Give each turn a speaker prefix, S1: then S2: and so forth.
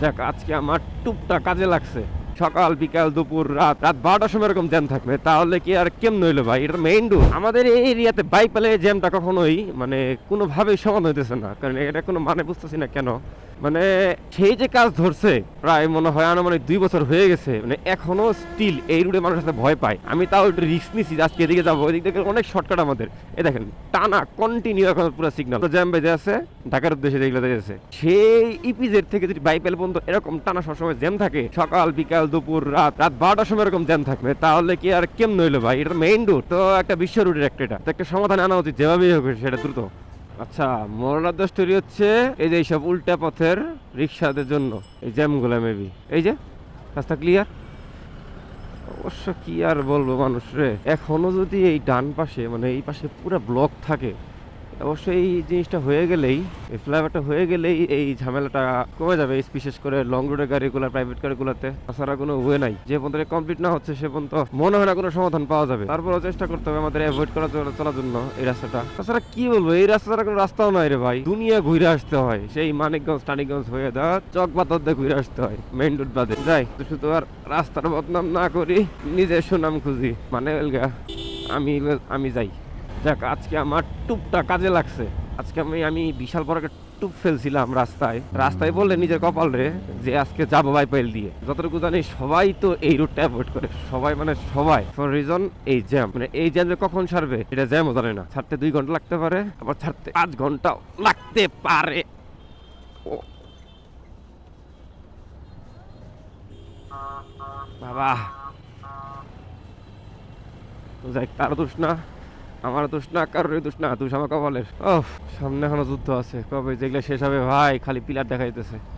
S1: যাক আজকে আমার টুপটা কাজে লাগছে। সকাল, বিকাল, দুপুর, রাত রাত বারোটার সময় এরকম জ্যাম থাকবে। তাহলে কি আর কেমন হইল ভাই? এটা মেইন রুট আমাদের এই এরিয়াতে বাইক পেলে জ্যামটা কখনোই মানে কোনোভাবেই সমান হইতেছে না। কারণ এটা কোনো মানে বুঝতেছি না কেন। মানে সেই যে কাজ ধরছে, প্রায় মনে হয় আনুমানিক দুই বছর হয়ে গেছে মানে এখনও স্টিল এই রুটে মানুষ সাথে ভয় পায়। আমি তাও একটু রিস্ক নিছি আজকে এদিকে যাব এদিক থেকে অনেক শর্টকাট আমাদের। এই দেখেন, টানা কন্টিনিউ এখন পুরো সিগন্যাল জ্যাম বেজে আছে, ঢাকার উদ্দেশ্যে যেগুলো যাচ্ছে সেই ইপিজেড থেকে যদি বাইপেল পর্যন্ত এরকম টানা সবসময় জ্যাম থাকে, সকাল, বিকাল, দুপুর, রাত রাত বারোটার সময় এরকম জ্যাম থাকবে, তাহলে কি আর কেমন হইল ভাই? এটা মেইন রুট তো একটা বিশ্ব রুটের একটা এটা। তো একটা সমাধান আনা উচিত যেভাবেই হোক সেটা দ্রুত। আচ্ছা মরণাদ্য স্টোরি হচ্ছে এই যে এইসব উল্টা পথের রিক্সাদের জন্য, এই জ্যামগুলা মেবি এই যে, রাস্তা ক্লিয়ার অবশ্য কি আর বলব মানুষ রে? এখনও যদি এই ডান পাশে মানে এই পাশে পুরো ব্লক থাকে অবশ্য এই জিনিসটা হয়ে গেলেই, এই ফ্লাইওভারটা হয়ে গেলেই এই ঝামেলাটা কমে যাবে বিশেষ করে লং রুটের গাড়িগুলো প্রাইভেট গাড়িগুলোতে তাছাড়া কোনো ওয়ে নাই। যে পর্যন্ত কমপ্লিট না হচ্ছে, সে পর্যন্ত মনে হয় না কোনো সমাধান পাওয়া যাবে। তারপরেও চেষ্টা করতে হবে আমাদের অ্যাভয়েড করার জন্য, চলার জন্য এই রাস্তাটা। তাছাড়া কি বলব, এই রাস্তাটা কোনো রাস্তাও নাই রে ভাই। দুনিয়া ঘুরে আসতে হয়। সেই মানিকগঞ্জ টানিগঞ্জ হয়ে দেওয়া চক বাতর দিয়ে ঘুরে আসতে হয় মেইন রোড বাদে। যাই তো শুধু আর রাস্তার বদনাম না করি, নিজের সুনাম খুঁজি। মানে আমি আমি যাই। যাক, আজকে আমার টুপটা কাজে লাগছে। আজকে আমি আমি বিশাল বড় একটা টুপ ফেলছিলাম রাস্তায়। রাস্তায় বললে নিজের কপাল রে, যে আজকে যাব বাইপাইল দিয়ে। যতটুকু জানি সবাই তো এই রুটটা অ্যাভয়েড করে। সবাই মানে সবাই। ফর রিজন এই জ্যাম মানে এই জ্যাম যে কখন ছাড়বে, এটা জ্যামও জানে না। ছাড়তে দুই ঘণ্টা লাগতে পারে, আবার ছাড়তে পাঁচ ঘন্টাও লাগতে পারে। বাবা। যাই, তার দোষ না। আমার দোষ না কারোর দোষ না দোষ আমার কপালের। ও সামনে এখনও যুদ্ধ আছে। কবে যেগুলো শেষ হবে, ভাই, খালি পিলার দেখা যাইতেছে